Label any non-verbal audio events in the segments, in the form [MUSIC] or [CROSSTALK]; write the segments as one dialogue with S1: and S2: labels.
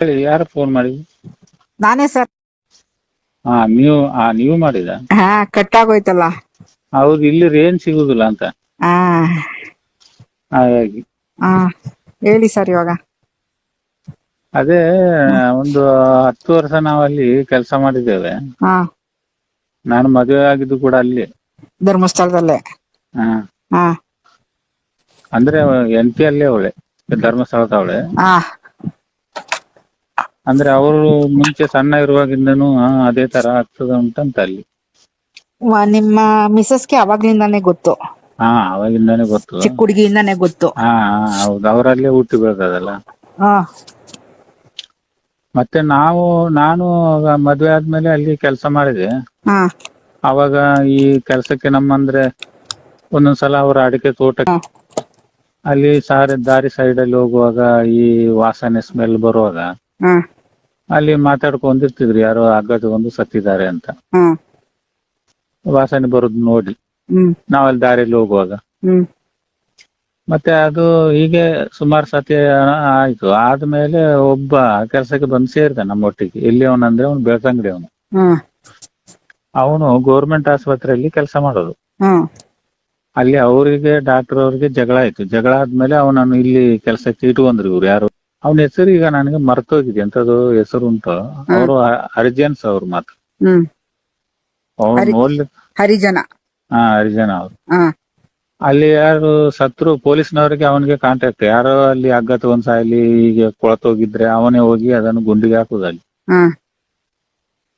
S1: ಹೇಳಿ ಯಾರು ಫೋನ್ ಮಾಡಿದ್ದು?
S2: ನಾನೇ ಸರ್
S1: ಹಾ ನೀವು ಆ ನೀವು ಮಾಡಿದ?
S2: ಹಾ ಕಟ್ಟಾಗೋಯ್ತಲ್ಲ.
S1: ಹೌದು ಇಲ್ಲಿ ರೇಂಜ್ ಸಿಗುದಿಲ್ಲ ಅಂತ.
S2: ಹಾ
S1: ಹಾಗಾಗಿ.
S2: ಹಾ ಹೇಳಿ ಸರ್ ಇವಾಗ.
S1: ಅದೇ ಒಂದು ಹತ್ತು ವರ್ಷ ನಾವಲ್ಲಿ ಕೆಲಸ ಮಾಡಿದ್ದೇವೆ.
S2: ಹಾ.
S1: ನಾನು ಮದುವೆ ಆಗಿದ್ದು ಕೂಡ ಅಲ್ಲಿ.
S2: ಧರ್ಮಸ್ಥಳದಲ್ಲೇ.
S1: ಹಾ.
S2: ಹಾ.
S1: ಅಂದ್ರೆ ಎನ್ ಪಿ ಅಲ್ಲೇ ಅವಳೆ ಧರ್ಮಸ್ಥಳದ ಅವಳೆ
S2: ಹಾ.
S1: ಅಂದ್ರೆ ಅವರು ಮುಂಚೆ ಸಣ್ಣ ಇರುವಾಗಿಂದನು ಆ, ಅದೇ ತರ ಆಗ್ತದ ಉಂಟಂತ ಅಲ್ಲಿ.
S2: ವ- ನಿಮ್ಮ ಮಿಸಸ್ಗೆ ಅವಾಗ್ಲಿಂದಾನೇ ಗೊತ್ತು.
S1: ಹಾ ಅವಾಗಿಂದಾನೇ ಗೊತ್ತು.
S2: ಚಿಕ್ಕ ಹುಡುಗಿಯಿಂದಾನೇ ಗೊತ್ತು.
S1: ಹಾ ಹಾ, ಹೌದು. ಅವರಲ್ಲೇ ಹುಟ್ಟಿ ಬೆಳ್ದದಲ್ಲ
S2: ಹಾ.
S1: ಮತ್ತೆ ನಾವು ನಾನು ಆಗ ಮದ್ವೆ ಆದ್ಮೇಲೆ ಅಲ್ಲಿ ಕೆಲಸ ಮಾಡಿದೆ.
S2: ಹಾ.
S1: ಅವಾಗ ಈ ಕೆಲಸಕ್ಕೆ ನಮ್ಮಂದ್ರೆ ಒಂದೊಂದ್ಸಲ ಅವರ ಅಡಿಕೆ ತೋಟ
S2: ಹಾ.
S1: ಅಲ್ಲಿ ಸಾರಿ ದಾರಿ ಸೈಡ್ ಅಲ್ಲಿ ಹೋಗುವಾಗ ಈ ವಾಸನೆ ಸ್ಮೆಲ್ ಬರುವಾಗ
S2: ಹಾ.
S1: ಅಲ್ಲಿ ಮಾತಾಡ್ಕೊಂಡಿರ್ತಿದ್ರು. ಯಾರೋ ಹಗ್ಗ ತಗೊಂಡು ಸತ್ತಿದ್ದಾರೆ ಅಂತ.
S2: ಹಾ.
S1: ವಾಸನೆ ಬರೋದು ನೋಡಿ.
S2: ಹ್ಮ್.
S1: ನಾವಲ್ಲಿ ದಾರಿಯಲ್ಲಿ ಹೋಗುವಾಗ.
S2: ಹ್ಮ್.
S1: ಮತ್ತೆ ಅದು ಹೀಗೆ ಸುಮಾರು ಸತಿ ಆಯ್ತು. ಆದ್ಮೇಲೆ ಒಬ್ಬ ಕೆಲಸಕ್ಕೆ ಬಂದು ಸೇರಿದ ನಮ್ಮೊಟ್ಟಿಗೆ. ಎಲ್ಲಿ ಅವನಂದ್ರೆ ಅವನು ಬೆಳ್ತಂಗಡಿ ಅವನು. ಅವನು ಗೌರ್ಮೆಂಟ್ ಆಸ್ಪತ್ರೆಯಲ್ಲಿ ಕೆಲಸ ಮಾಡೋದು. ಅಲ್ಲಿ ಅವರಿಗೆ ಡಾಕ್ಟರ್ ಅವರಿಗೆ ಜಗಳ ಆಯ್ತು. ಜಗಳ ಆದ್ಮೇಲೆ ಅವನನ್ನು ಇಲ್ಲಿ ಕೆಲಸಕ್ಕೆ ಇಟ್ಕೊಂಡ್ರಿ ಇವ್ರು ಯಾರು. ಅವನ ಹೆಸರು ಈಗ ನನಗೆ ಮರ್ತೋಗಿದೆ ಎಂತದು ಹೆಸರು ಉಂಟು. ಅವರು ಹರಿಜನ್ಸ್ ಅವ್ರು ಮಾತ್ರ.
S2: ಹ್ಮ್.
S1: ಅವ್ರು
S2: ಹರಿಜನ.
S1: ಹಾ ಹರಿಜನ ಅವ್ರು. ಅಲ್ಲಿ ಯಾರು ಸತ್ರು ಪೊಲೀಸ್ನವರಿಗೆ ಅವನಿಗೆ ಕಾಂಟ್ಯಾಕ್ಟ್ ಯಾರೋ ಅಲ್ಲಿ ಹಗ್ಗ ತಗೊಂಡ್ ಸಾಯ್ಲಿ ಹೀಗೆ ಕೊಳತೋಗಿದ್ರೆ ಅವನೇ ಹೋಗಿ ಅದನ್ನು ಗುಂಡಿಗೆ ಹಾಕುದು ಅಲ್ಲಿ.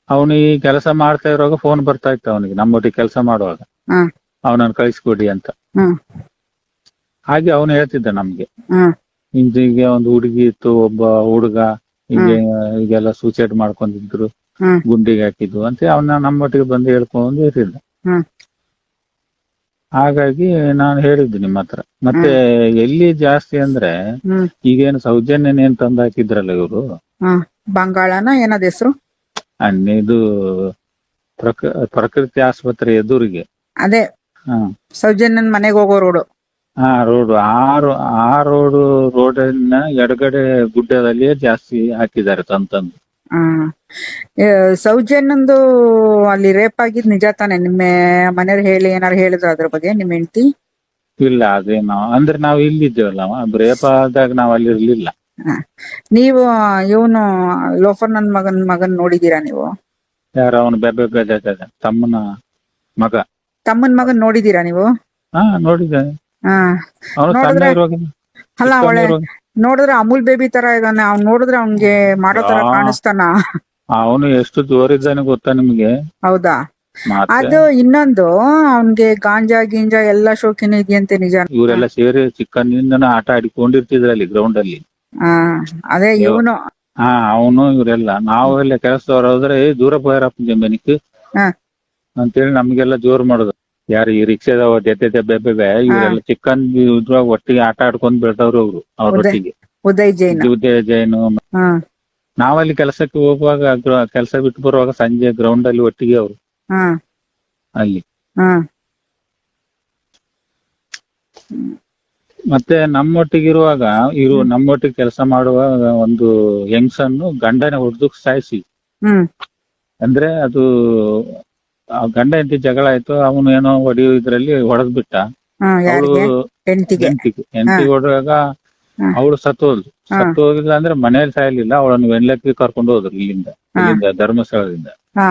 S1: ಅವನು ಈ ಕೆಲಸ ಮಾಡ್ತಾ ಇರುವಾಗ ಫೋನ್ ಬರ್ತಾ ಇತ್ತು ಅವನಿಗೆ ನಮ್ಮೊಟ್ಟಿಗೆ ಕೆಲಸ ಮಾಡುವಾಗ. ಅವನನ್ನು ಕಳಿಸ್ಕೊಡಿ ಅಂತ. ಹಾಗೆ ಅವನು ಹೇಳ್ತಿದ್ದ ನಮ್ಗೆ. ಹಿಂದಿಗೆ ಒಂದು ಹುಡುಗಿ ಇತ್ತು ಒಬ್ಬ ಹುಡುಗ ಹಿಂಗೆ ಈಗೆಲ್ಲ ಸೂಸೈಡ್ ಮಾಡ್ಕೊಂಡಿದ್ರು
S2: ಹ್ಮ್.
S1: ಗುಂಡಿಗೆ ಹಾಕಿದ್ವು ಅಂತ ಅವ್ನ ನಮ್ಮೊಟ್ಟಿಗೆ ಬಂದು ಹೇಳ್ಕೊಂಡು ಇರಲಿಲ್ಲ.
S2: ಹ್ಮ್.
S1: ಹಾಗಾಗಿ ನಾನು ಹೇಳಿದ್ದು ನಿಮ್ಮ ಹತ್ರ. ಮತ್ತೆ ಎಲ್ಲಿ ಜಾಸ್ತಿ ಅಂದ್ರೆ
S2: ಹ್ಮ್.
S1: ಈಗೇನು ಸೌಜನ್ಯನೇನ್ ತಂದು ಹಾಕಿದ್ರಲ್ಲ ಇವರು?
S2: ಹ್ಮ್. ಬಂಗಾಳನ ಏನದ ಹೆಸರು?
S1: ಅನ್ನಿದು ಪ್ರಕ ಪ್ರಕೃತಿ ಆಸ್ಪತ್ರೆ ಎದುರಿಗೆ.
S2: ಅದೇ.
S1: ಹಾ
S2: ಸೌಜನ್ಯನ್ ಮನೆಗೆ ಹೋಗೋ ರೋಡು
S1: ಆ ರೋಡ್ ಆ ರೋ ಆ ರೋಡ್ ರೋಡಿನ ಎಡಗಡೆ ಗುಡ್ಡದಲ್ಲಿ ಜಾಸ್ತಿ ಹಾಕಿದ್ದಾರೆ ತಂತಂದು
S2: ಆ ಏ, ಸೌಜನ್ಯಂದು ಅಲ್ಲಿ ರೇಪ್ ಆಗಿದ್ ನಿಜ ತಾನೆ? ನಿಮ್ಮ ಮನೆಯವ್ರು ಹೇಳಿ ಏನಾರು ಹೇಳಿದ್ರು ಅದ್ರ ಬಗ್ಗೆ ನಿಮ್ ಹೆಂಡತಿ?
S1: ಇಲ್ಲ ಅದೇನೋ ಅಂದ್ರೆ ನಾವು ಇಲ್ಲಿದ್ದೇವಲ್ಲ ಬ್ರೇಪ ಆದಾಗ ನಾವು ಅಲ್ಲಿ ಇರ್ಲಿಲ್ಲ.
S2: ನೀವು ಇವನು ಲೋಫರ್ ನನ್ ಮಗನ್ ಮಗನ್ ನೋಡಿದೀರಾ ನೀವು?
S1: ಯಾರು ಅವನು ಬೆಬ್ಬೆ ಬೆದ್ದ ತಮ್ಮನ ಮಗ.
S2: ತಮ್ಮನ್ ಮಗನ್ ನೋಡಿದೀರಾ ನೀವು?
S1: ಹಾ ನೋಡಿದ್ದೆ
S2: ಹಾ
S1: ಅವನು ಸಣ್ಣ
S2: ನೋಡಿದ್ರೆ- ಅಲ್ಲ ಅವಳೆ ನೋಡಿದ್ರೆ ಅಮೂಲ್ ಬೇಬಿ ತರ ಇದಾನೆ. ಅವ್ನ್ ನೋಡಿದ್ರೆ ಅವ್ನ್ಗೆ ಮಾಡೋ ತರ. ಕಾಣಿಸ್ತಾನ.
S1: ಅವನು ಎಷ್ಟು ಜೋರಿದ್ದಾನೆ ಗೊತ್ತಾ ನಿಮ್ಗೆ?
S2: ಹೌದಾ? ಅದು ಇನ್ನೊಂದು ಅವ್ನ್ಗೆ ಗಾಂಜಾ ಗಿಂಜಾ ಎಲ್ಲಾ ಶೋಕಿನ ಇದೆಯಂತೆ ನಿಜ.
S1: ಇವರೆಲ್ಲ ಸೇರಿ ಚಿಕ್ಕಂದಿನ ಆಟ ಆಡಿಕೊಂಡಿರ್ತಿದ್ರು ಅಲ್ಲಿ. ಗ್ರೌಂಡ್ ಅಲ್ಲಿ
S2: ಅದೇ ಇವನು.
S1: ಹಾ ಅವನು ಇವರೆಲ್ಲ. ನಾವೆಲ್ಲ ಕೆಲಸದವ್ರು ಹೋದ್ರೆ ದೂರ ಹೋಯರಪ್ಪ ಜಮೀನಿಕ್
S2: ಹಾ.
S1: ಅಂತೇಳಿ ನಮ್ಗೆಲ್ಲ ಜೋರ್ ಮಾಡುದು. ಯಾರು ಈ ರಿಕ್ಷಾದವ ಜೊತೆ ಬೆಬ್ಬೆ ಇವರೆಲ್ಲ ಚಿಕ್ಕನ್ ಇದ್ರಾಗ ಒಟ್ಟಿಗೆ ಆಟ ಆಡ್ಕೊಂಡ್ ಬೆಳ್ದವ್ರು ಅವ್ರು ಅವ್ರ? ಒಟ್ಟಿಗೆ.
S2: ಉದಯ್ ಜೈನ್.
S1: ಉದಯ ಜೈನು. ನಾವಲ್ಲಿ ಕೆಲಸಕ್ಕೆ ಹೋಗುವಾಗ ಕೆಲಸ ಬಿಟ್ಟು ಬರುವಾಗ ಸಂಜೆ ಗ್ರೌಂಡ್ ಅಲ್ಲಿ ಒಟ್ಟಿಗೆ ಅವರು. ಅಲ್ಲಿ
S2: ಮತ್ತೆ
S1: ಮತ್ತೆ ನಮ್ಮೊಟ್ಟಿಗಿರುವಾಗ ಇರು ನಮ್ಮೊಟ್ಟಿಗೆ ಕೆಲಸ ಮಾಡುವಾಗ ಒಂದು ಹೆಂಗ್ಸನ್ನು ಗಂಡನ ಹೊಡೆದು ಸಾಯಿಸಿ. ಅಂದ್ರೆ ಅದು ಆ ಗಂಡ ಹೆಂಡತಿ ಜಗಳ ಆಯ್ತು ಅವನು ಏನೋ ಹೊಡಿಯೋ ಇದ್ರಲ್ಲಿ ಹೊಡೆದ್ ಬಿಟ್ಟ. ಅವಳು
S2: ಯಾರಿಗೆ? ಹೆಂಡತಿಗೆ?
S1: ಹೆಂಡತಿಗೆ. ಹೆಂಡತಿ ಹೊಡೆದಾಗ
S2: ಹಾ.
S1: ಅವಳು ಸತ್ತೋದ್ಲು
S2: ಸತ್ತು
S1: ಹೋಗಿಲ್ಲ ಅಂದ್ರೆ ಮನೇಲಿ ಸಾಯಲಿಲ್ಲ ಅವಳನ್ನು ವೆನ್ಲಕ್ಕಿ ಕರ್ಕೊಂಡು ಹೋದ್ರು ಇಲ್ಲಿಂದ
S2: ಹಾ.
S1: ಇಲ್ಲಿಂದ ಧರ್ಮಸ್ಥಳದಿಂದ.
S2: ಹಾ.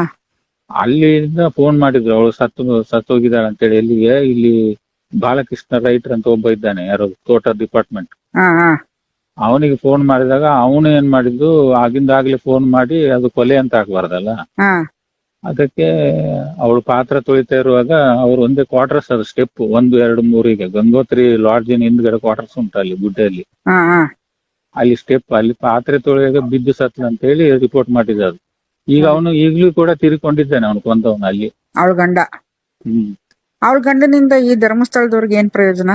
S1: ಅಲ್ಲಿಂದ ಫೋನ್ ಮಾಡಿದ್ರು ಅವಳು ಸತ್ತು ಸತ್ತು ಹೋಗಿದ್ದಾಳೆ ಅಂತೇಳಿ. ಎಲ್ಲಿಗೆ? ಇಲ್ಲಿ ಬಾಲಕೃಷ್ಣ ರೈಟರ್ ಅಂತ ಒಬ್ಬ ಇದ್ದಾನೆ ಯಾರೋ ತೋಟ ಡಿಪಾರ್ಟ್ಮೆಂಟ್
S2: ಹಾ ಹಾ.
S1: ಅವನಿಗೆ ಫೋನ್ ಮಾಡಿದಾಗ ಅವನು ಏನ್ ಮಾಡಿದ್ದು ಆಗಿಂದಾಗ್ಲೇ ಫೋನ್ ಮಾಡಿ ಅದು ಕೊಲೆ ಅಂತ ಆಗ್ಬಾರ್ದಲ್ಲ?
S2: ಹಾ.
S1: ಅದಕ್ಕೆ ಅವಳು ಪಾತ್ರ ತೊಳಿತಾ ಇರುವಾಗ ಅವ್ರು ಒಂದೇ ಕ್ವಾರ್ಟರ್ಸ್ ಅದು ಸ್ಟೆಪ್ ಒಂದು ಎರಡು ಮೂರಿಗೆ ಗಂಗೋತ್ರಿ ಲಾಡ್ಜಿನ ಹಿಂದ್ಗಡೆ ಕ್ವಾರ್ಟರ್ಸ್ ಉಂಟು ಅಲ್ಲಿ
S2: ಹಾ
S1: ಅಲ್ಲಿ ಸ್ಟೆಪ್ ಅಲ್ಲಿ ಪಾತ್ರೆ ತೊಳೆಯಾಗ ಬಿದ್ದು ಸತ್ಲ ಅಂತ ಹೇಳಿ ರಿಪೋರ್ಟ್ ಮಾಡಿದ ಅದು. ಈಗ ಅವನು ಈಗ್ಲೂ ಕೂಡ ತಿರ್ಕೊಂಡಿದ್ದಾನೆ ಅವನು ಕೊಂದವನು ಅಲ್ಲಿ.
S2: ಅವಳ ಗಂಡ.
S1: ಹ್ಮ್.
S2: ಅವಳ ಗಂಡನಿಂದ ಈ ಧರ್ಮಸ್ಥಳದವ್ರಿಗೆ ಏನ್ ಪ್ರಯೋಜನ?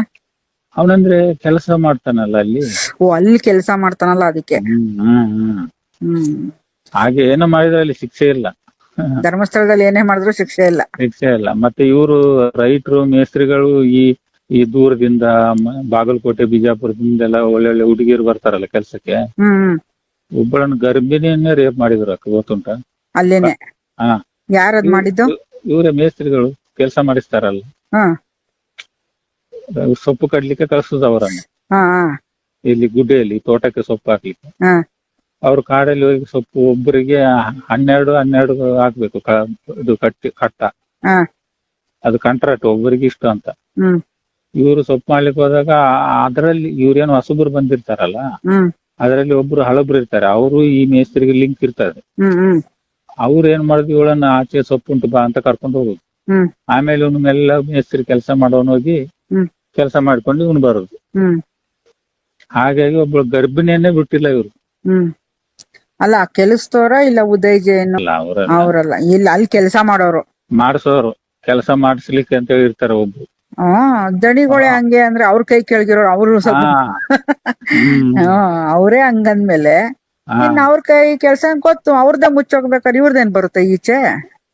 S1: ಅವನಂದ್ರೆ ಕೆಲಸ ಮಾಡ್ತಾನಲ್ಲ ಅಲ್ಲಿ.
S2: ಓ ಅಲ್ಲಿ ಕೆಲಸ ಮಾಡ್ತಾನಲ್ಲ ಅದಕ್ಕೆ.
S1: ಹ್ಮ್. ಹಾಗೆ ಏನೋ ಮಾಡಿದ್ರೆ ಅಲ್ಲಿ ಶಿಕ್ಷೆ ಇಲ್ಲ.
S2: ಧರ್ಮಸ್ಥಳದಲ್ಲಿ ಏನೇ ಮಾಡಿದ್ರು ಶಿಕ್ಷೆ ಇಲ್ಲ.
S1: ಶಿಕ್ಷೆ ಇಲ್ಲ. ಮತ್ತೆ ಇವರು ರೈತರು ಮೇಸ್ತ್ರಿಗಳು ಈ ಈ ದೂರದಿಂದ ಮ- ಬಾಗಲಕೋಟೆ ಬಿಜಾಪುರದಿಂದೆಲ್ಲ ಒಳ್ಳೊಳ್ಳೆ ಹುಡುಗಿಯರು ಬರ್ತಾರಲ್ಲ ಕೆಲ್ಸಕ್ಕೆ.
S2: ಹ್ಮ್.
S1: ಒಬ್ಬಳನ್ನ ಗರ್ಭಿಣಿಯನ್ನೇ ರೇಪ್ ಮಾಡಿದ್ರು ಅಕ್ಕ ಗೊತ್ತುಂಟ?
S2: ಅಲ್ಲೇನೆ?
S1: ಹಾ.
S2: ಯಾರದ್ ಮಾಡಿದ್ದು?
S1: ಇವರೇ ಮೇಸ್ತ್ರಿಗಳು ಕೆಲಸ ಮಾಡಿಸ್ತಾರಲ್ಲ. ಸೊಪ್ಪು ಕಡ್ಲಿಕ್ಕೆ ಕಳ್ಸುದು ಅವರನ್ನ.
S2: ಹಾ.
S1: ಇಲ್ಲಿ ಗುಡ್ಡೆಯಲ್ಲಿ ತೋಟಕ್ಕೆ ಸೊಪ್ಪು ಹಾಕ್ಲಿಕ್ಕೆ.
S2: ಹಾ.
S1: ಅವ್ರು ಕಾಡಲ್ಲಿ ಹೋಗಿ ಸೊಪ್ಪು ಒಬ್ಬರಿಗೆ ಹನ್ನೆರಡು ಹನ್ನೆರಡು ಹಾಕ್ಬೇಕು ಕ- ಇದು ಕಟ್ಟಿ ಕಟ್ಟ.
S2: ಹಾ.
S1: ಅದು ಕಾಂಟ್ರಾಕ್ಟ್ ಒಬ್ಬರಿಗೆ ಇಷ್ಟು ಅಂತ.
S2: ಹ್ಮ್.
S1: ಇವರು ಸೊಪ್ಪು ಮಾಡ್ಲಿಕ್ಕೆ ಹೋದಾಗ ಅದರಲ್ಲಿ ಇವ್ರೇನು ಹೊಸಬ್ರು ಬಂದಿರ್ತಾರಲ್ಲ?
S2: ಹ್ಮ್.
S1: ಅದರಲ್ಲಿ ಒಬ್ರು ಹಳಬ್ರು ಇರ್ತಾರೆ. ಅವರು ಈ ಮೇಸ್ತ್ರಿಗೆ ಲಿಂಕ್ ಇರ್ತಾರೆ
S2: ಹ್ಮ್ ಹ್ಮ್.
S1: ಅವ್ರು ಏನ್ ಮಾಡಿದ್ವಿ ಇವಳನ್ನ ಆಚೆ ಸೊಪ್ಪುಂಟು ಬಾ ಅಂತ ಕರ್ಕೊಂಡು ಹೋಗುದು.
S2: ಹ್ಮ್.
S1: ಆಮೇಲೆ ಇವನು ಮೆಲ್ಲ ಮೇಸ್ತ್ರಿ ಕೆಲಸ ಮಾಡೋನು ಹೋಗಿ
S2: ಹ್ಮ್.
S1: ಕೆಲಸ ಮಾಡ್ಕೊಂಡು ಇವನು ಬರೋದು.
S2: ಹ್ಮ್.
S1: ಹಾಗಾಗಿ ಒಬ್ಳು ಗರ್ಭಿಣಿಯನ್ನೇ ಬಿಟ್ಟಿಲ್ಲ ಇವ್ರು.
S2: ಹ್ಮ್. ಅಲ್ಲ ಕೆಲಸದವರ ಇಲ್ಲ ಉದಯ್ ಜೈನ್
S1: ಅಲ್ಲ ಅವರ
S2: ಅವ್ರಲ್ಲ. ಇಲ್ಲ ಅಲ್ಲಿ ಕೆಲಸ ಮಾಡೋರು.
S1: ಮಾಡಿಸೋರು. ಕೆಲಸ ಮಾಡಿಸ್ಲಿಕ್ಕೆ ಅಂತ ಇರ್ತಾರೆ ಒಬ್ರು.
S2: ಹಾ ದಣಿಗಳೇ ಹಂಗೆ ಅಂದ್ರೆ ಅವ್ರ ಕೈ ಕೆಳಗಿರೋರು ಅವರು ಸ್ವಲ್ಪ.
S1: ಹಾ. ಹ್ಮ್.
S2: ಹಾ ಅವರೇ ಹಂಗಂದ್ಮೇಲೆ
S1: ಹಾ.
S2: ಇನ್ ಅವ್ರ ಕೈ ಕೆಲ್ಸ ಕೊತ್ತು ಅವ್ರದ್ದ ಮುಚ್ಚೋಗ್ಬೇಕಾದ್ರೆ ಇವ್ರದೇನ್ ಬರುತ್ತೆ ಈಚೆ?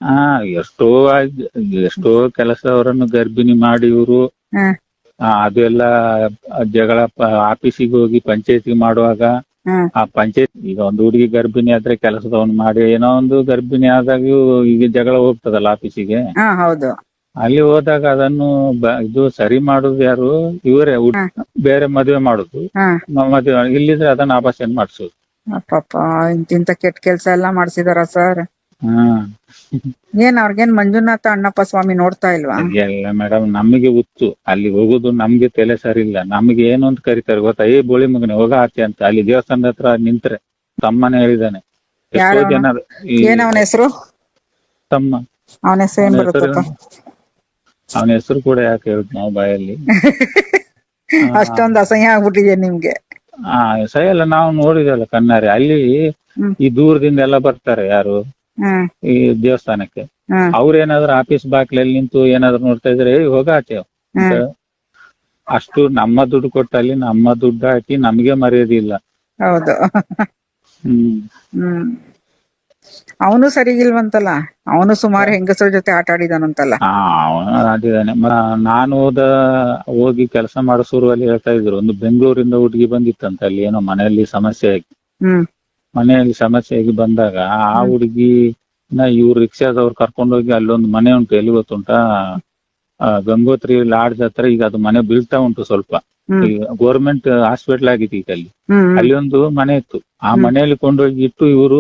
S1: ಹಾ ಎಷ್ಟೋ ಆಗ್- ಎಷ್ಟೋ ಕೆಲಸದವರನ್ನು ಗರ್ಭಿಣಿ ಮಾಡಿ ಇವರು. ಅದೆಲ್ಲ ಜಗಳ ಆಫೀಸಿಗೆ ಹೋಗಿ ಪಂಚಾಯತಿ ಮಾಡುವಾಗ
S2: ಹ್ಮ್
S1: ಆ ಪಂಚಾಯತ್ ಈಗ ಒಂದು ಹುಡುಗಿ ಗರ್ಭಿಣಿ ಆದ್ರೆ ಕೆಲಸದವನು ಮಾಡಿ ಏನೋ ಒಂದು ಗರ್ಭಿಣಿ ಆದಾಗ ಈಗ ಜಗಳ ಹೋಗ್ತದಲ್ಲ ಆಫೀಸಿಗೆ.
S2: ಹಾ ಹೌದು.
S1: ಅಲ್ಲಿ ಹೋದಾಗ ಅದನ್ನು ಬ- ಇದು ಸರಿ ಮಾಡುದು ಯಾರು? ಇವರೇ ಹುಡ್- ಬೇರೆ ಮದುವೆ ಮಾಡುದು.
S2: ಹಾ.
S1: ಮ- ಮದುವೆ ಇಲ್ಲಿದ್ರೆ ಅದನ್ನ ಆಪರೇಷನ್ ಮಾಡಿಸೋದು?
S2: ಪಾಪ ಇಂತಿಂತ ಕೆಟ್ಟ ಕೆಲ್ಸ ಎಲ್ಲಾ ಮಾಡ್ಸಿದಾರ ಸರ್? ಏನ್ ಅವ್ರಿಗೇನ್ ಮಂಜುನಾಥ ಅಣ್ಣಪ್ಪ ಸ್ವಾಮಿ ನೋಡ್ತಾ ಇಲ್ವಾ?
S1: ಎಲ್ಲ ಮೇಡಮ್ ನಮಗೆ ಹುಚ್ಚು. ಅಲ್ಲಿ ಹೋಗುದು ನಮ್ಗೆ ತಲೆ ಸರಿ ಇಲ್ಲ ನಮ್ಗೆ ಏನು ಅಂತ ಕರೀತಾರೆ ಗೊತ್ತಾ? ಏ ಬೋಳಿ ಮಗನೆ ಹೋಗ ಆಚೆ ಅಂತ. ಅಲ್ಲಿ ದೇವಸ್ಥಾನದ ಹತ್ರ ನಿಂತ್ರೆ. ತಮ್ಮನೇ ಹೇಳಿದಾನೆ. ಎಷ್ಟೋ
S2: ಯಾರವನು?
S1: ಜನ ಈ
S2: ಏನ್ ಅವನ ಹೆಸರು?
S1: ತಮ್ಮ.
S2: ಅವನ ಹೆಸರು ಏನ್
S1: ಅವನ ಹೆಸರು ಕೂಡ ಯಾಕೆ ಹೇಳುದು ನಾವು ಬಾಯಲ್ಲಿ? [LAUGHS]
S2: ಅಷ್ಟೊಂದ್ ಅಸಹ್ಯ ಆಗ್ಬಿಟ್ಟಿದೆ ನಿಮ್ಗೆ.
S1: ಆ ಸರಿಯಲ್ಲ ನಾವು ನೋಡಿದಲ್ಲ ಕಣ್ಣಾರೆ. ಅಲ್ಲಿ
S2: ಹ್ಮ್.
S1: ಈ ದೂರದಿಂದ ಎಲ್ಲ ಬರ್ತಾರೆ ಯಾರು? ಈ ದೇವಸ್ಥಾನಕ್ಕೆ.
S2: ಅವ್ರ
S1: ಅವ್ರೇನಾದ್ರೂ ಆಫೀಸ್ ಬಾಕ್ಲಲ್ಲಿ ನಿಂತು ಏನಾದ್ರು ನೋಡ್ತಾ ಇದ್ರೆ ಹೇಳಿ ಹೋಗ ಆಚೆ. ಅಷ್ಟು ನಮ್ಮ ದುಡ್ಡು ಕೊಟ್ಟಲ್ಲಿ ನಮ್ಮ ದುಡ್ಡು ಹಾಕಿ ನಮ್ಗೆ ಮರ್ಯಾದಿಲ್ಲ
S2: ಹೌದು.
S1: ಹ್ಮ್.
S2: ಅವನು ಸರಿಗಿಲ್ವಂತಲ್ಲ ಅವನು ಸುಮಾರು ಹೆಂಗಸರ ಜೊತೆ ಆಟ ಆಡಿದಾನಂತಲ್ಲ?
S1: ಆಡಿದಾನೆ. ನಾನು ಹೋದ ಹೋಗಿ ಕೆಲಸ ಮಾಡೋ ಶುರುವಲ್ಲಿ ಹೇಳ್ತಾ ಇದ್ರು ಒಂದು ಬೆಂಗಳೂರಿಂದ ಹುಡುಗಿ ಬಂದಿತ್ತಂತ ಅಲ್ಲಿ ಏನೋ ಮನೆಯಲ್ಲಿ ಸಮಸ್ಯೆ ಆಗಿ.
S2: ಹ್ಮ್.
S1: ಮನೆಯಲ್ಲಿ ಸಮಸ್ಯೆ ಆಗಿ ಬಂದಾಗ ಆ ಹುಡುಗಿ ಇವ್ರು ರಿಕ್ಷಾದವ್ರು ಕರ್ಕೊಂಡೋಗಿ ಅಲ್ಲೊಂದು ಮನೆ ಉಂಟು ಎಲ್ಲಿ ಗೊತ್ತುಂಟಾ? ಆ, ಗಂಗೋತ್ರಿ ಲಾಡ್ಜ್ ಹತ್ರ ಈಗ ಅದು ಮನೆ ಬೀಳ್ತಾ ಉಂಟು ಸ್ವಲ್ಪ.
S2: ಈಗ
S1: ಗೌರ್ಮೆಂಟ್ ಹಾಸ್ಪಿಟಲ್ ಆಗಿದೆ ಈಗ ಅಲ್ಲಿ.
S2: ಹ್ಮ್
S1: ಅಲ್ಲಿ ಒಂದು ಮನೆ ಇತ್ತು. ಆ ಮನೆಯಲ್ಲಿ ಕೊಂಡೋಗಿ ಇಟ್ಟು ಇವರು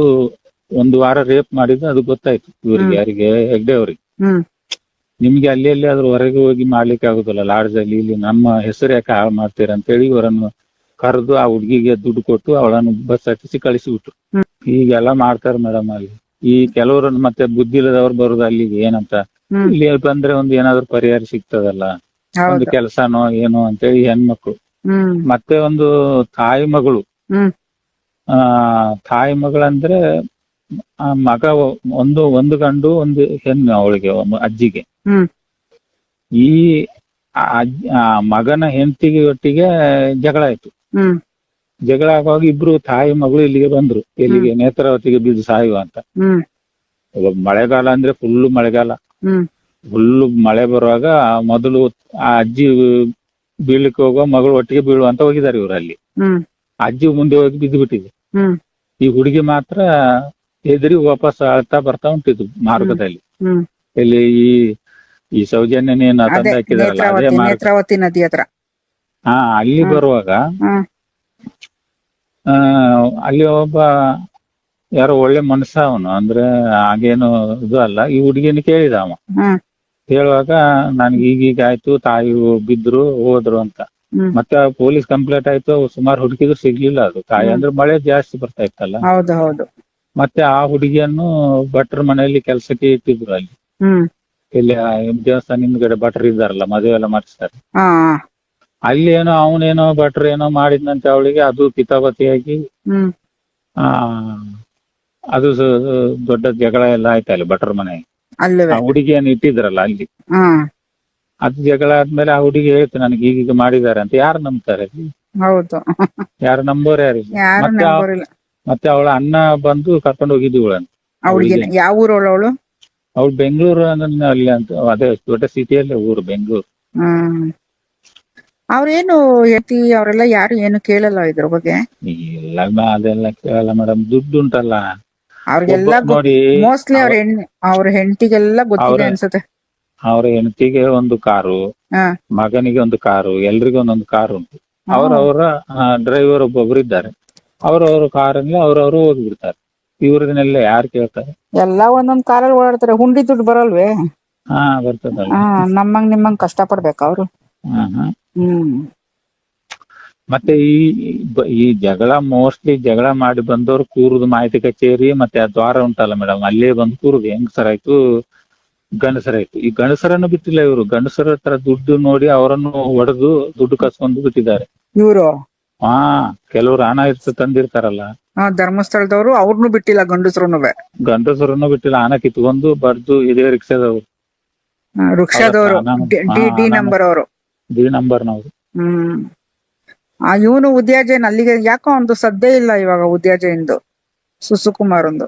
S1: ಒಂದು ವಾರ ರೇಪ್ ಮಾಡಿದ್ದು ಅದು ಗೊತ್ತಾಯ್ತು ಇವ್ರಿಗೆ ಯಾರಿಗೆ? ಹೆಗ್ಡೆ ಅವ್ರಿಗೆ.
S2: ಹ್ಮ್.
S1: ನಿಮ್ಗೆ ಅಲ್ಲಿ ಎಲ್ಲಿ ಅದ್ರ ಹೊರಗೆ ಹೋಗಿ ಮಾಡ್ಲಿಕ್ಕೆ ಆಗುದಿಲ್ಲ ಲಾಡ್ಜ್ ಅಲ್ಲಿ ಇಲ್ಲಿ ನಮ್ಮ ಹೆಸರು ಯಾಕೆ ಹಾಳು ಮಾಡ್ತೀರ ಅಂತ ಹೇಳಿ ಇವರನ್ನು ಕರೆದು ಆ ಹುಡುಗಿಗೆ ದುಡ್ಡು ಕೊಟ್ಟು ಅವಳನ್ನು ಬಸ್ ಹತ್ತಿಸಿ ಕಳಿಸಿಬಿಟ್ರು.
S2: ಬಿಟ್ರು
S1: ಹೀಗೆಲ್ಲ ಮಾಡ್ತಾರೆ ಮೇಡಮ್ ಅಲ್ಲಿ. ಈ ಕೆಲವರು ಮತ್ತೆ ಬುದ್ಧಿ ಇಲ್ಲದವ್ರು ಬರುದು ಅಲ್ಲಿಗೆ ಏನಂತ. ಇಲ್ಲಿ ಬಂದ್ರೆ ಒಂದು ಏನಾದ್ರು ಪರಿಹಾರ ಸಿಗ್ತದಲ್ಲ. ಒಂದು ಕೆಲಸನೋ ಏನೋ ಅಂತೇಳಿ ಹೆಣ್ಮಕ್ಳು. ಮತ್ತೆ ಒಂದು ತಾಯಿ ಮಗಳು. ಆ ತಾಯಿ ಮಗಳಂದ್ರೆ ಆ ಮಗ ಒಂದು ಒಂದು ಗಂಡು ಒಂದು ಹೆಣ್ಣು ಅವಳಿಗೆ ಅಜ್ಜಿಗೆ. ಈ ಮಗನ ಹೆಂಡತಿಗೆ ಒಟ್ಟಿಗೆ ಜಗಳ ಆಯ್ತು.
S2: ಹ್ಮ್.
S1: ಜಗಳ ಆಗುವಾಗ ಇಬ್ರು ತಾಯಿ ಮಗಳು ಇಲ್ಲಿಗೆ ಬಂದ್ರು. ಎಲ್ಲಿಗೆ? ನೇತ್ರಾವತಿಗೆ ಬಿದ್ದು ಸಾಯುವ ಅಂತ.
S2: ಹ್ಮ್.
S1: ಇವಾಗ ಮಳೆಗಾಲ ಅಂದ್ರೆ ಫುಲ್ ಮಳೆಗಾಲ.
S2: ಹ್ಮ್.
S1: ಫುಲ್ ಮಳೆ ಬರುವಾಗ ಮೊದಲು ಆ ಅಜ್ಜಿ ಬೀಳ್ಲಿಕ್ಕೆ ಹೋಗುವ ಮಗಳು ಒಟ್ಟಿಗೆ ಬೀಳುವಂತ ಹೋಗಿದ್ದಾರೆ ಇವ್ರು ಅಲ್ಲಿ.
S2: ಹ್ಮ್.
S1: ಅಜ್ಜಿ ಮುಂದೆ ಹೋಗಿ ಬಿದ್ದು ಬಿಟ್ಟಿದೆ
S2: ಹ್ಮ್.
S1: ಈ ಹುಡುಗಿ ಮಾತ್ರ ಹೆದರಿ ವಾಪಸ್ ಅಳ್ತಾ ಬರ್ತಾ ಉಂಟಿದ್ದು ಮಾರ್ಗದಲ್ಲಿ
S2: ಹ್ಮ್.
S1: ಇಲ್ಲಿ ಈ ಈ ತಂದು ಹಾಕಿದಾರಲ್ಲ ಅದೇ
S2: ನೇತ್ರಾವತಿ ನದಿ ಹತ್ರ.
S1: ಹಾ ಅಲ್ಲಿ ಬರುವಾಗ
S2: ಹ್ಮ್
S1: ಆ ಅಲ್ಲಿ ಒಬ್ಬ ಯಾರೋ ಒಳ್ಳೆ ಮನುಷ್ಯ ಅವನು ಅಂದ್ರೆ ಹಾಗೇನು ಇದು ಅಲ್ಲ ಈ ಹುಡುಗಿನ ಕೇಳಿದ ಅವ.
S2: ಹ್ಮ್
S1: ಹೇಳುವಾಗ ನನ್ಗೆ ಈಗೀಗ ಆಯ್ತು ತಾಯಿ ಬಿದ್ರು ಹೋದ್ರು ಅಂತ.
S2: ಹ್ಮ್.
S1: ಮತ್ತೆ ಪೊಲೀಸ್ ಕಂಪ್ಲೇಂಟ್ ಆಯ್ತು ಸುಮಾರು ಹುಡುಕಿದ್ರು ಸಿಗ್ಲಿಲ್ಲ ಅದು. ತಾಯಿ ಅಂದ್ರೆ ಮಳೆ ಜಾಸ್ತಿ ಬರ್ತಾ ಇತ್ತಲ್ಲ.
S2: ಹೌದು ಹೌದು.
S1: ಮತ್ತೆ ಆ ಹುಡುಗಿಯನ್ನು ಭಟ್ರ ಮನೆಯಲ್ಲಿ ಕೆಲಸಕ್ಕೆ ಇಟ್ಟಿದ್ರು ಅಲ್ಲಿ.
S2: ಹ್ಮ್.
S1: ಇಲ್ಲಿ ಆ ದೇವಸ್ಥಾನ ಹಿಂದ್ಗಡೆ ಭಟ್ರು ಇದ್ದಾರಲ್ಲ ಮದುವೆ ಎಲ್ಲ ಮಾಡಿಸ್ತಾರೆ.
S2: ಹಾ.
S1: ಅಲ್ಲಿ ಏನೋ ಅವನೇನೋ ಭಟ್ರು ಏನೋ ಮಾಡಿದ್ನಂತೆ ಅವಳಿಗೆ ಅದು ಪಿತಾಪತಿಯಾಗಿ
S2: ಹ್ಮ್.
S1: ಆ ಅದು ಸ- ದೊಡ್ಡ ಜಗಳ ಎಲ್ಲ ಆಯ್ತು ಅಲ್ಲಿ ಭಟ್ರ ಮನೆ?
S2: ಅಲ್ಲವೇ
S1: ಆ ಹುಡುಗಿಯನ್ನು ಇಟ್ಟಿದ್ರಲ್ಲ ಅಲ್ಲಿ?
S2: ಹಾ.
S1: ಅದು ಜಗಳ ಆದ್ಮೇಲೆ ಆ ಹುಡುಗಿ ಹೇಳ್ತು ನನಗೆ ಈಗೀಗ ಮಾಡಿದ್ದಾರೆ ಅಂತ. ಯಾರು ನಂಬ್ತಾರೆ
S2: ಹೌದು.
S1: ಯಾರು ನಂಬೋರು
S2: ಯಾರು?
S1: ಮತ್ತೆ ಆ-
S2: ನಂಬೋರಿಲ್ಲ.
S1: ಮತ್ತೆ ಅವಳ ಅಣ್ಣ ಬಂದು ಕರ್ಕೊಂಡು ಹೋಗಿದ್ವಿ
S2: ಅವಳಿಗೆ ಯಾವ ಊರವಳು ಅವಳು?
S1: ಅವಳು ಬೆಂಗಳೂರು ಅಲ್ಲಿ ಅಂತ ಅದೇ ದೊಡ್ಡ ಸಿಟಿಯಲ್ಲೇ ಊರು ಬೆಂಗಳೂರು.
S2: ಹ್ಮ್. ಅವ್ರೇನು ಹೆಂಡತಿ ಅವರೆಲ್ಲ ಯಾರು ಏನು ಕೇಳಲ್ಲ ಇದ್ರ ಬಗ್ಗೆ?
S1: ಇಲ್ಲ ಮ- ಅದೆಲ್ಲ ಕೇಳಲ್ಲ ಮೇಡಮ್ ದುಡ್ಡು ಉಂಟಲ್ಲ
S2: ಅವ್ರಿಗೆಲ್ಲ
S1: ಒಬ್ಬ ನೋಡಿ
S2: ಮೋಸ್ಟ್ಲಿ ಅವ್ರ ಹೆಣ್ ಅವ್ರ ಹೆಂಡತಿಗೆಲ್ಲ ಗೊತ್ತಿದೆ
S1: ಅವ್ರ-
S2: ಅನ್ಸುತ್ತೆ.
S1: ಅವ್ರ ಹೆಂಡತಿಗೆ ಒಂದು ಕಾರು
S2: ಹಾ.
S1: ಮಗನಿಗೆ ಒಂದು ಕಾರು ಎಲ್ರಿಗೂ ಒಂದೊಂದು ಕಾರು ಉಂಟು. ಅವರವರ ಡ್ರೈವರ್ ಒಬ್ಬೊಬ್ರು ಇದ್ದಾರೆ. ಅವರವ್ರ ಕಾರಲ್ಲಿ ಅವರವರು ಹೋಗ್ಬಿಡ್ತಾರೆ. ಇವ್ರದನ್ನೆಲ್ಲ ಯಾರು ಕೇಳ್ತಾರೆ?
S2: ಎಲ್ಲ ಒಂದೊಂದ್ ಕಾರಲ್ಲಿ ಓಡಾಡ್ತಾರೆ. ಹುಂಡಿ ದುಡ್ಡು ಬರಲ್ವೇ?
S1: ಹಾ ಬರ್ತದ.
S2: ಹಾ ನಮ್ಮಂಗ್ ನಿಮ್ಮಂಗ್ ಕಷ್ಟ ಪಡ್ಬೇಕ ಅವ್ರು. ಹ್ಮ್.
S1: ಮತ್ತೆ ಈ ಈ ಜಗಳ ಮೋಸ್ಟ್ಲಿ ಜಗಳ ಮಾಡಿ ಬಂದವರು ಕೂರುದು ಮಾಹಿತಿ ಕಚೇರಿ ಮತ್ತೆ ಆ ದ್ವಾರ ಉಂಟಲ್ಲ ಮೇಡಮ್ ಅಲ್ಲೇ ಬಂದು ಕೂರುದು. ಹೆಂಗಸರಾಯ್ತು ಗಂಡಸರಾಯ್ತು ಈ ಗಂಡಸರನ್ನು ಬಿಟ್ಟಿಲ್ಲ ಇವರು. ಗಂಡಸರ ಹತ್ರ ದುಡ್ಡು ನೋಡಿ ಅವರನ್ನು ಹೊಡೆದು ದುಡ್ಡು ಕಸ್ಕೊಂಡು ಬಿಟ್ಟಿದ್ದಾರೆ.
S2: ಇವರು?
S1: ಹಾ ಕೆಲವರು ಹಣ ಇರ್ತ ತಂದಿರ್ತಾರಲ್ಲ.
S2: ಧರ್ಮಸ್ಥಳದವರು ಅವ್ರನ್ನು ಬಿಟ್ಟಿಲ್ಲ ಗಂಡಸರನ್ನು
S1: ಗಂಡಸರನ್ನು ಬಿಟ್ಟಿಲ್ಲ ಹಣ ಕಿತ್ಕೊಂಡು ಬರ್ದು ಇದೇ ರಿಕ್ಷಾದವರು.
S2: ರಿಕ್ಷಾದವರು? ಡಿ ನಂಬರ್ ಅವರು.
S1: ಡಿ ನಂಬರ್ ನಾವು
S2: ಹ್ಮ್. ಆ ಇವನು ಉದ್ಯಾಜಯನ್ ಅಲ್ಲಿಗೆ ಯಾಕೋ ಒಂದು ಸದ್ದೇ ಇಲ್ಲ ಇವಾಗ ಉದ್ಯಾಜಯಂದು ಸುಸುಕುಮಾರ್ ಒಂದು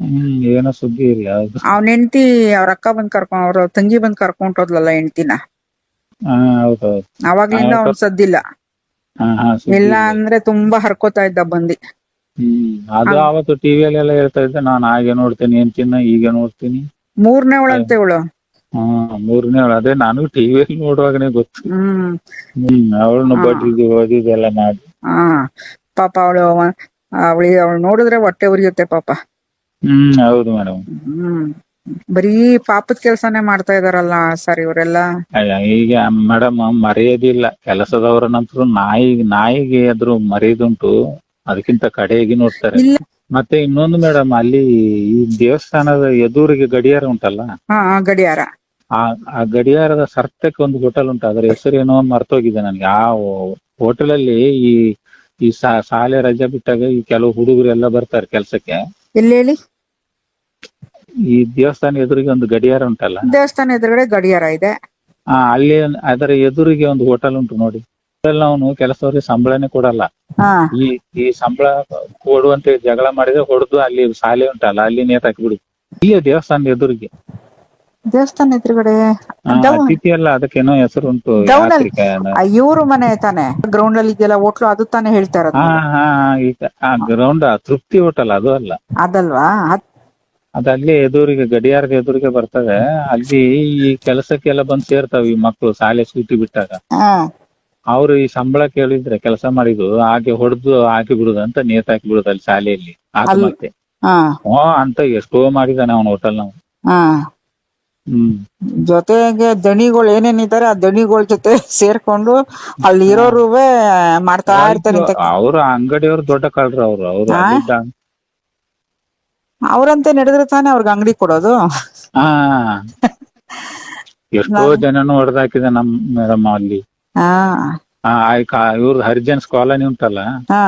S1: ಹ್ಮ್ ಏನೋ ಸುದ್ದಿ ಇಲ್ಲ ಅದು.
S2: ಅವ್ನ ಹೆಂಡತಿ ಅವ್ರ ಅಕ್ಕ ಬಂದ್ ಕರ್ಕೊಂಡ್ ಅವ್ರ ತಂಗಿ ಬಂದ್ ಕರ್ಕೊಂಡ್ ಹೋದ್ಲಲ್ಲ ಹೆಂಡತಿನ?
S1: ಹಾ ಹೌದೌದು.
S2: ಅವಾಗ್ಲಿಂದ ಅವ್ನ್ ಸದ್ದಿಲ್ಲ.
S1: ಹಾ ಹಾ ಸುದ್ದಿ
S2: ಇಲ್ಲ
S1: ಇಲ್ಲ.
S2: ಅಂದ್ರೆ ತುಂಬಾ ಹರ್ಕೋತಾ ಇದ್ದ ಬಂದಿ.
S1: ಹ್ಮ್ ಅದು ಅವತ್ತು ಟಿವಿಯಲ್ಲಿ ಎಲ್ಲ ಹೇಳ್ತಾ ಇದ್ದೆ ನಾನು ಹಾಗೆ ನೋಡ್ತೀನಿ ಅಂತಿನ ಈಗ ನೋಡ್ತೀನಿ.
S2: ಮೂರನೇ ಒಳಂತೆ ಇವಳು
S1: ಹಾ ಮೂರನೇ ಅದೇ ನಾನು ಟಿವಿಯಲ್ಲಿ ನೋಡುವಾಗನೇ ಗೊತ್ತು.
S2: ಹ್ಮ್.
S1: ಹ್ಮ್ ಅವಳನ್ನು
S2: ಹಾ.
S1: ಬಡ್ಡಿದ್ದು ಓದಿದೆಲ್ಲ ಮಾಡಿ.
S2: ಹಾ. ಪಾಪ ಅವಳು ಅವಳಿಗೆ ಅವಳು ನೋಡಿದ್ರೆ ಹೊಟ್ಟೆ ಉರಿಯುತ್ತೆ ಪಾಪ.
S1: ಹ್ಮ್ ಹೌದು ಮೇಡಮ್
S2: ಹ್ಮ್. ಬರೀ ಪಾಪದ ಕೆಲಸನೇ ಮಾಡ್ತಾ ಇದಾರಲ್ಲ ಸರ್ ಇವರೆಲ್ಲ?
S1: ಈಗ ಮೇಡಮ್ ಮರೆಯೋದಿಲ್ಲ. ಕೆಲಸದವರ ನಂತರ ನಾಯಿ ನಾಯಿಗೆ ಅದ್ರ ಮರೆಯದುಂಟು. ಅದಕ್ಕಿಂತ ಕಡೆಯಾಗಿ ನೋಡ್ತಾರೆ.
S2: ಇಲ್ಲ.
S1: ಮತ್ತೆ ಇನ್ನೊಂದು ಮೇಡಮ್ ಅಲ್ಲಿ ಈ ದೇವಸ್ಥಾನದ ಎದುರಿಗೆ ಗಡಿಯಾರ ಉಂಟಲ್ಲ?
S2: ಹಾ, ಗಡಿಯಾರ.
S1: ಆ ಆ ಗಡಿಯಾರದ ಸರ್ತಕ್ಕೆ ಒಂದು ಹೋಟೆಲ್ ಉಂಟು. ಅದರ ಹೆಸರೇನೋ ಮರ್ತೋಗಿದೆ ನನಗೆ. ಆ ಹೋಟೆಲ್ ಅಲ್ಲಿ ಈ ಈ ಶಾಲೆ ರಜೆ ಬಿಟ್ಟಾಗ ಈ ಕೆಲವು ಹುಡುಗರು ಎಲ್ಲ ಬರ್ತಾರೆ ಕೆಲ್ಸಕ್ಕೆ.
S2: ಹೇಳಿ?
S1: ಈ ದೇವಸ್ಥಾನ ಎದುರಿಗೆ ಒಂದು ಗಡಿಯಾರ ಉಂಟಲ್ಲ?
S2: ದೇವಸ್ಥಾನ ಎದುರುಗಡೆ ಗಡಿಯಾರ ಇದೆ.
S1: ಆ ಅಲ್ಲಿ ಅದರ ಎದುರಿಗೆ ಒಂದು ಹೋಟೆಲ್ ಉಂಟು ನೋಡಿ. ಅವನು ಕೆಲಸದವ್ರಿಗೆ ಸಂಬಳನೇ ಕೊಡಲ್ಲ. ಈ ಈ ಸಂಬಳ ಕೊಡುವಂತ ಜಗಳ ಮಾಡಿದ್ರೆ ಹೊಡೆದು ಅಲ್ಲಿ ಶಾಲೆ ಉಂಟಲ್ಲ ಅಲ್ಲಿ ನೇತಾಕಿ ಬಿಡು. ಇಲ್ಲೇ ದೇವಸ್ಥಾನದ ಎದುರಿಗೆ.
S2: ದೇವಸ್ಥಾನ ಎದುರುಗಡೆ
S1: ಅತಿಥಿ ಅಲ್ಲ ಅದಕ್ಕೇನೋ ಹೆಸರು ಉಂಟು
S2: ಇವ್ರು ಮನೆ ತಾನೆ ಗ್ರೌಂಡ್ ಅಲ್ಲಿ ಇದೆಯಲ್ಲ ಹೋಟ್ಲು ಅದು ತಾನೇ ಹೇಳ್ತಾ ಇರೋದು.
S1: ಹಾ ಹಾ ಈಗ ಆ ಗ್ರೌಂಡ್ ತೃಪ್ತಿ ಹೋಟೆಲ್ ಅದು ಅಲ್ಲ.
S2: ಅದಲ್ವಾ? ಅದ
S1: ಅಲ್ಲಿ ಎದುರಿಗೆ ಗಡಿಯಾರದ ಎದುರಿಗೆ ಬರ್ತದೆ. ಅಲ್ಲಿ ಈ ಕೆಲಸಕ್ಕೆಲ್ಲ ಬಂದ್ ಸೇರ್ತಾವ ಈ ಮಕ್ಕಳು ಶಾಲೆ ಸೂಟಿ ಬಿಟ್ಟಾಗ. ಅವ್ರು ಈ ಸಂಬಳ ಕೇಳಿದ್ರೆ ಕೆಲಸ ಮಾಡಿದ್ದು ಹಾಗೆ ಹೊಡೆದು ಹಾಕಿ ಬಿಡುದು ಅಂತ ನೇತಾಕಿ ಬಿಡುದು ಅಲ್ಲಿ ಶಾಲೆಯಲ್ಲಿ. ಆತ್ಮಹತ್ಯೆ
S2: ಹಾ.
S1: ಹ್ಞೂ ಅಂತ ಎಷ್ಟೋ ಮಾಡಿದಾನೆ ಅವನ ಹೋಟೆಲ್ ನಾವು
S2: ಹಾ.
S1: ಹ್ಮ್
S2: ಜೊತೆಗೆ ದಣಿಗಳು ಏನೇನಿದ್ದಾರೆ ಆ ದಣಿಗಳ ಜೊತೆ [LAUGHS] ಸೇರ್ಕೊಂಡು ಅಲ್ಲಿ ಇರೋರು ಮಾಡ್ತಾ ಇರ್ತಾರೆ
S1: ಅವ್ರ ಅಂಗಡಿಯವ್ರು ದೊಡ್ಡ ಕಳ್ರ ಅವ್ರು ಅವ್ರು
S2: ಹಾ?
S1: ಅಲ್ಲಿದ್ದ
S2: ಅವ್ರಂತೆ ನಡೆದ್ರೆ ತಾನೇ ಅವ್ರಿಗೆ ಅಂಗಡಿ ಕೊಡೋದು.
S1: ಆ. [LAUGHS] ಎಷ್ಟೋ ಜನನು ಹೊಡೆದಾಕಿದ ನಮ್ ಮೇಡಮ್ ಅಲ್ಲಿ.
S2: ಹಾ
S1: ಆ ಇವ್ರದ್ದು ಹರಿಜನ್ಸ್ ಕಾಲನಿ ಉಂಟಲ್ಲ?
S2: ಹಾ.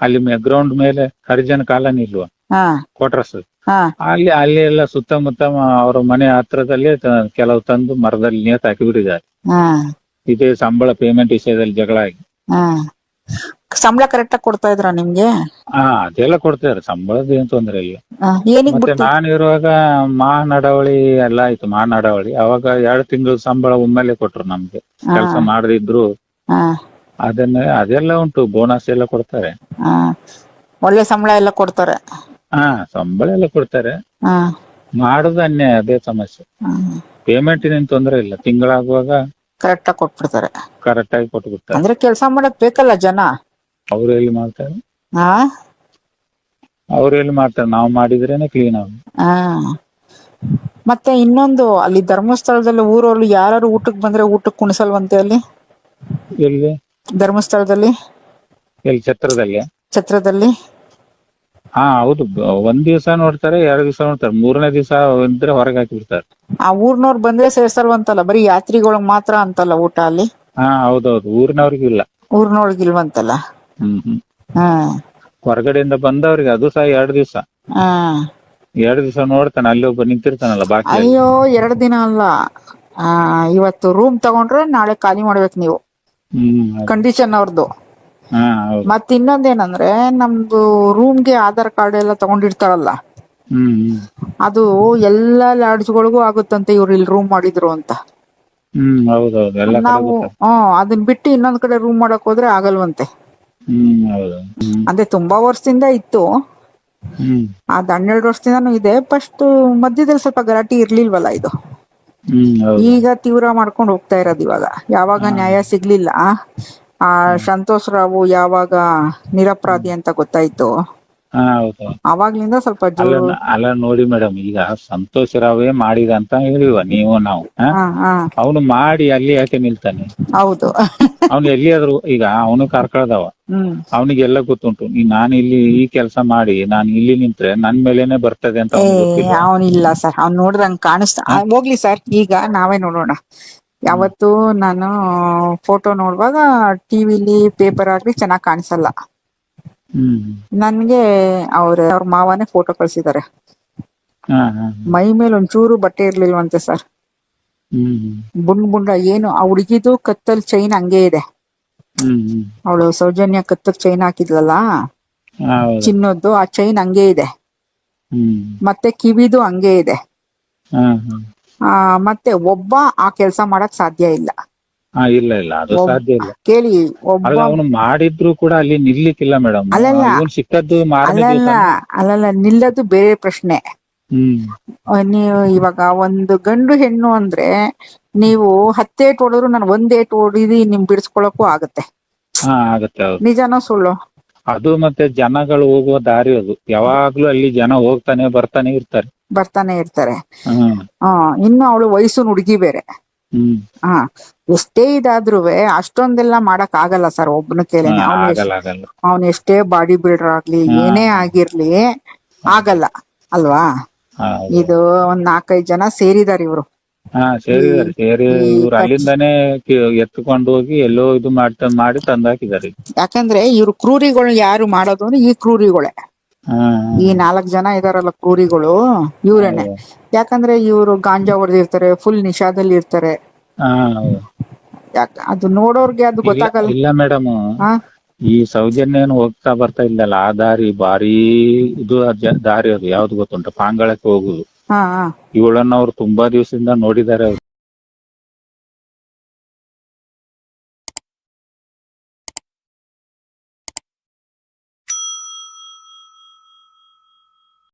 S1: ಅಲ್ಲಿ ಗ್ರೌಂಡ್ ಮೇಲೆ ಹರಿಜನ್ ಕಾಲನಿ ಇಲ್ವಾ?
S2: ಹಾ.
S1: ಕ್ವಾರ್ಟರ್ಸ್
S2: ಹಾ.
S1: ಅಲ್ಲಿ ಅಲ್ಲಿ ಎಲ್ಲ ಸುತ್ತಮುತ್ತ ಅವ್ರ ಮನೆ ಹತ್ರದಲ್ಲಿ ತ- ಕೆಲವು ತಂದು ಮರದಲ್ಲಿ ನೇತು ಹಾಕಿ ಬಿಟ್ಟಿದ್ದಾರೆ
S2: ಹಾ.
S1: ಇದೇ ಸಂಬಳ ಪೇಮೆಂಟ್ ವಿಷಯದಲ್ಲಿ ಜಗಳ ಆಗಿ.
S2: ಹಾ. ಸಂಬಳ ಕರೆಕ್ಟ್ ಆಗಿ ಕೊಡ್ತಾ ಇದ್ರ ನಿಮ್ಗೆ?
S1: ಹಾ ಅದೆಲ್ಲ ಕೊಡ್ತಾರೆ ಸಂಬಳದ ಏನ್ ತೊಂದ್ರೆ ಇಲ್ಲ.
S2: ಆ, ಏನಿಗ್
S1: ಮತ್ತೆ
S2: ಬಿಡ್ತಿ?
S1: ನಾನು ಇರುವಾಗ ಮಾ ನಡವಳಿ ಎಲ್ಲ ಆಯ್ತು ಮಾ ನಡವಳಿ. ಅವಾಗ ಎರಡು ತಿಂಗಳು ಸಂಬಳ ಒಮ್ಮೆಲೆ ಕೊಟ್ರು ನಮ್ಗೆ. ಕೆಲಸ ಮಾಡದಿದ್ರು.
S2: ಹಾ.
S1: ಅದನ್ನ ಅದೆಲ್ಲ ಉಂಟು. ಬೋನಸ್ ಎಲ್ಲ ಕೊಡ್ತಾರೆ.
S2: ಹಾ. ಒಳ್ಳೆ ಸಂಬಳ ಎಲ್ಲ ಕೊಡ್ತಾರೆ.
S1: ಹಾ ಸಂಬಳ ಎಲ್ಲ ಕೊಡ್ತಾರೆ.
S2: ಹಾ.
S1: ಮಾಡುದು ಅನ್ಯಾಯ ಅದೇ ಸಮಸ್ಯೆ. ಪೇಮೆಂಟ್ ಏನ್ ತೊಂದರೆ ಇಲ್ಲ. ತಿಂಗಳಾಗುವಾಗ
S2: ಕರೆಕ್ಟ್ ಆಗಿ ಕೊಟ್ಬಿಡ್ತಾರೆ.
S1: ಕರೆಕ್ಟ್ ಆಗಿ ಕೊಟ್ಟು ಬಿಡ್ತಾರೆ
S2: ಅಂದ್ರೆ ಕೆಲಸ ಮಾಡಕ್ ಬೇಕಲ್ಲ ಜನ?
S1: ಅವ್ರು ಎಲ್ಲಿ ಮಾಡ್ತಾರೆ?
S2: ಹಾ.
S1: ಅವ್ರು ಎಲ್ಲಿ ಮಾಡ್ತಾರೆ? ನಾವು ಮಾಡಿದ್ರೇನೆ ಕ್ಲೀನ್ ಆಗ
S2: ಮತ್ತೆ ಇನ್ನೊಂದು ಅಲ್ಲಿ ಧರ್ಮಸ್ಥಳದಲ್ಲಿ ಊರವ್ರು ಯಾರು ಊಟಕ್ ಬಂದ್ರೆ ಊಟಕ್ಕೆ ಕುಣಿಸಲ್ವಂತೆ ಅಲ್ಲಿ?
S1: ಎಲ್ಲಿ?
S2: ಧರ್ಮಸ್ಥಳದಲ್ಲಿ?
S1: ಎಲ್ಲಿ? ಛತ್ರದಲ್ಲಿ?
S2: ಛತ್ರದಲ್ಲಿ?
S1: ಹಾ ಹೌದು. ಬ- ಒಂದ್ ದಿವಸ ನೋಡ್ತಾರೆ ಎರಡು ದಿವಸ ನೋಡ್ತಾರೆ. ಮೂರನೇ ದಿವಸ ಇದ್ರೆ ಹೊರಗೆ ಹಾಕಿ ಬಿಡ್ತಾರೆ.
S2: ಆ ಊರ್ನವ್ರು ಬಂದ್ರೆ ಸೇರ್ಸಲ್ವಂತಲ್ಲ? ಬರೀ ಯಾತ್ರಿಗಳಿಗೆ ಮಾತ್ರ ಅಂತಲ್ಲ ಊಟ ಅಲ್ಲಿ?
S1: ಹಾ ಹೌದೌದು. ಊರಿನವ್ರಿಗೆ ಇಲ್ಲ.
S2: ಊರ್ನೊಳಗಿಲ್ವಂತಲ್ಲ
S1: ಹ್ಮ್ ಹ್ಮ್.
S2: ಹಾ.
S1: ಹೊರಗಡೆಯಿಂದ ಬಂದವ್ರಿಗೆ ಅದು ಸಹ ಎರಡು ದಿವಸ.
S2: ಹಾ.
S1: ಎರಡು ದಿವಸ ನೋಡ್ತಾನೆ ಅಲ್ಲಿ ಒಬ್ಬ ನಿಂತಿರ್ತಾನಲ್ಲ ಬಾಕಿ
S2: ಅಯ್ಯೋ ಎರಡ್ ದಿನ ಅಲ್ಲ. ಆ ಇವತ್ತು ರೂಮ್ ತಗೊಂಡ್ರೆ ನಾಳೆ ಖಾಲಿ ಮಾಡ್ಬೇಕು ನೀವು.
S1: ಹ್ಮ್
S2: ಕಂಡೀಷನ್ ಅವ್ರದ್ದು ಮತ್ ಇನ್ನೊಂದೇನಂದ್ರೆ ನಮ್ದು ರೂಮ್ಗೆ ಆಧಾರ್ ಕಾರ್ಡ್ ಎಲ್ಲ ತಗೊಂಡಿರ್ತಾರಲ್ಲ? ಅದು ಎಲ್ಲಾ ಲಾಡ್ಜ್ಗಳಿಗೂ ಆಗುತ್ತಂತೆ ಇವ್ರು ಇಲ್ಲಿ ರೂಮ್ ಮಾಡಿದ್ರು ಅಂತ. ನಾವು
S1: ಅದನ್ನ
S2: ಹ್ಮ್ ಅದನ್ ಬಿಟ್ಟು ಇನ್ನೊಂದ್ ಕಡೆ ರೂಮ್ ಮಾಡಕ್ ಹೋದ್ರೆ ಆಗಲ್ವಂತೆ. ಅಂದ್ರೆ ತುಂಬಾ ವರ್ಷದಿಂದ ಇತ್ತು. ಅದ್ ಹನ್ನೆರಡು ವರ್ಷದಿಂದನು ಇದೆ. ಫಸ್ಟ್ ಮಧ್ಯದಲ್ಲಿ ಸ್ವಲ್ಪ ಗಲಾಟೆ ಇರ್ಲಿಲ್ವಲ್ಲ ಇದು? ಈಗ ತೀವ್ರ ಮಾಡ್ಕೊಂಡು ಹೋಗ್ತಾ ಇರೋದು ಇವಾಗ. ಯಾವಾಗ ನ್ಯಾಯ ಸಿಗ್ಲಿಲ್ಲ. ಆ ಸಂತೋಷ್ ರಾವು ಯಾವಾಗ ನಿರಪರಾಧಿ ಅಂತ ಗೊತ್ತಾಯ್ತು?
S1: ಹಾ ಹೌದು.
S2: ಅವಾಗ್ಲಿಂದ ಸ್ವಲ್ಪ
S1: ಅಲ್ಲ ಅಲ್ಲ ನೋಡಿ ಮೇಡಮ್ ಈಗ ಸಂತೋಷ್ ರಾವೇ ಮಾಡಿದ ಅಂತ ಹೇಳಿವ ನೀವು ನಾವು
S2: ಹಾ? ಹಾ
S1: ಅವನು ಮಾಡಿ ಅಲ್ಲಿ ಯಾಕೆ ನಿಲ್ತಾನೆ?
S2: ಹೌದು.
S1: ಅವ್ನು ಎಲ್ಲಿಯಾದ್ರು ಈಗ ಅವನು ಕರ್ಕೊಳ್ದವ.
S2: ಹ್ಮ್.
S1: ಅವನಿಗೆ ಎಲ್ಲ ಗೊತ್ತುಂಟು ನೀ ನಾನು ಇಲ್ಲಿ ಈ ಕೆಲಸ ಮಾಡಿ ನಾನು ಇಲ್ಲಿ ನಿಂತ್ರೆ ನನ್ ಮೇಲೇನೆ ಬರ್ತದೆ ಅಂತ
S2: ಏ
S1: ಅವ್ನಿಗೆ ಗೊತ್ತಿಲ್ವಾ?
S2: ಅವನಿಲ್ಲ ಸರ್ ಅವ್ನ್ ನೋಡ್ದಂಗ್ ಕಾಣಿಸ್ತಾ ಆ, ಹೋಗ್ಲಿ ಸರ್ ಈಗ ನಾವೇ ನೋಡೋಣ. ಯಾವತ್ತು ನಾನು ಫೋಟೋ ನೋಡುವಾಗ ಟಿವಿಲಿ ಪೇಪರ್ ಆಗ್ಲಿ ಚೆನ್ನಾಗ್ ಕಾಣಿಸಲ್ಲ. ನನ್ಗೆ ಅವ್ರ ಅವ್ರ ಮಾವನೇ ಫೋಟೋ ಕಳ್ಸಿದಾರೆ. ಮೈ ಮೇಲೆ ಒಂಚೂರು ಬಟ್ಟೆ ಇರ್ಲಿಲ್ವಂತೆ ಸರ್. ಬುಂಡ್ ಬುಂಡ ಏನು ಆ ಹುಡುಗಿದು ಕತ್ತಲ್ ಚೈನ್ ಹಂಗೆ ಇದೆ. ಅವಳು ಸೌಜನ್ಯ ಕತ್ತಲ್ ಚೈನ್ ಹಾಕಿದ್ಲಲ್ಲ? ಚಿನ್ನದ್ದು ಆ ಚೈನ್ ಹಂಗೆ ಇದೆ. ಮತ್ತೆ ಕಿವಿದು ಹಂಗೆ ಇದೆ. ಆ ಮತ್ತೆ ಒಬ್ಬ ಆ ಕೆಲಸ ಮಾಡಕ್ ಸಾಧ್ಯ ಇಲ್ಲ.
S1: ಹಾ ಇಲ್ಲ ಇಲ್ಲ ಅದು
S2: ಒಬ್-
S1: ಸಾಧ್ಯ ಇಲ್ಲ.
S2: ಕೇಳಿ ಒಬ್ಬ
S1: ಅಲ್ಲ ಅವನು ಮಾಡಿದ್ರು ಕೂಡ ಅಲ್ಲಿ ನಿಲ್ಲಿಕ್ಕಿಲ್ಲ ಮೇಡಮ್.
S2: ಅಲ್ಲಲ್ಲ.
S1: ಇವನ್ ಸಿಕ್ಕದ್ದು ಮಾರನೇ
S2: ಅಲ್ಲಲ್ಲ
S1: ದಿವಸ.
S2: ಅಲ್ಲಲ್ಲ ನಿಲ್ಲದು ಬೇರೆ ಪ್ರಶ್ನೆ.
S1: ಹ್ಮ್.
S2: ಆ, ನೀವು ಇವಾಗ ಒಂದು ಗಂಡು ಹೆಣ್ಣು ಅಂದ್ರೆ ನೀವು ಹತ್ತೇಟ್ ಹೊಡೆದ್ರು ನಾನು ಒಂದೇಟ್ ಏಟ್ ಹೊಡಿದಿ ನಿಮ್ ಬಿಡಿಸ್ಕೊಳಕ್ಕೂ ಆಗತ್ತೆ.
S1: ಹಾ ಆಗತ್ತೆ ಹೌದು
S2: ನಿಜನೋ ಸುಳ್ಳು?
S1: ಅದು ಮತ್ತೆ ಜನಗಳು ಹೋಗುವ ದಾರಿ ಅದು. ಯಾವಾಗ್ಲೂ ಅಲ್ಲಿ ಜನ ಹೋಗ್ತಾನೆ ಬರ್ತಾನೆ ಇರ್ತಾರೆ.
S2: ಬರ್ತಾನೆ ಇರ್ತಾರೆ.
S1: ಹ್ಮ್
S2: ಆ ಇನ್ನು ಅವಳು ವಯಸ್ಸು ಹುಡುಗಿ ಬೇರೆ. ಹಾ ಎಷ್ಟೇ ಇದಾದ್ರೂ ಅಷ್ಟೊಂದೆಲ್ಲ ಮಾಡಕ್ ಆಗಲ್ಲ ಸರ್ ಒಬ್ಬನ
S1: ಕೇಳಿ.
S2: ಅವ್ನು ಎಷ್ಟೇ ಬಾಡಿ ಬಿಲ್ಡರ್ ಆಗ್ಲಿ ಏನೇ ಆಗಿರ್ಲಿ ಆಗಲ್ಲ. ಅಲ್ವಾ? ಇದು ಒಂದ್ ನಾಲ್ಕೈದ್ ಜನ ಸೇರಿದಾರೆ ಇವ್ರು.
S1: ಎತ್ಕೊಂಡು ಹೋಗಿ ಎಲ್ಲೋ ಇದು ಮಾಡಿ ತಂದಾಕಿದ್ದಾರೆ.
S2: ಯಾಕಂದ್ರೆ ಇವ್ರು ಕ್ರೂರಿಗಳು ಯಾರು ಮಾಡೋದು ಅಂದ್ರೆ ಈ ಕ್ರೂರಿಗಳೇ. ಈ ನಾಲ್ಕ್ ಜನ ಇದಾರಲ್ಲ ಕ್ರೂರಿಗಳು ಇವ್ರೇನೆ. ಯಾಕಂದ್ರೆ ಇವ್ರು ಗಾಂಜಾ ಹೊಡೆದಿರ್ತಾರೆ ಫುಲ್ ನಿಶಾದಲ್ಲಿ ಇರ್ತಾರೆ. ಅದು ನೋಡೋರ್ಗೆ ಅದು ಗೊತ್ತಾಗಲ್ಲ.
S1: ಇಲ್ಲ ಮೇಡಮ್. ಈ ಸೌಜನ್ಯ ಏನು ಹೋಗ್ತಾ ಬರ್ತಾ ಇಲ್ಲ ಆ ದಾರಿ ಬಾರಿ ಇದು ದಾರಿ ಅದು ಯಾವ್ದು ಗೊತ್ತುಂಟು? ಪಾಂಗಳಕ್ಕೆ ಹೋಗುದು. ಇವಳನ್ನ ಅವ್ರು ತುಂಬಾ ದಿವಸದಿಂದ ನೋಡಿದ್ದಾರೆ ಅವ್ರು.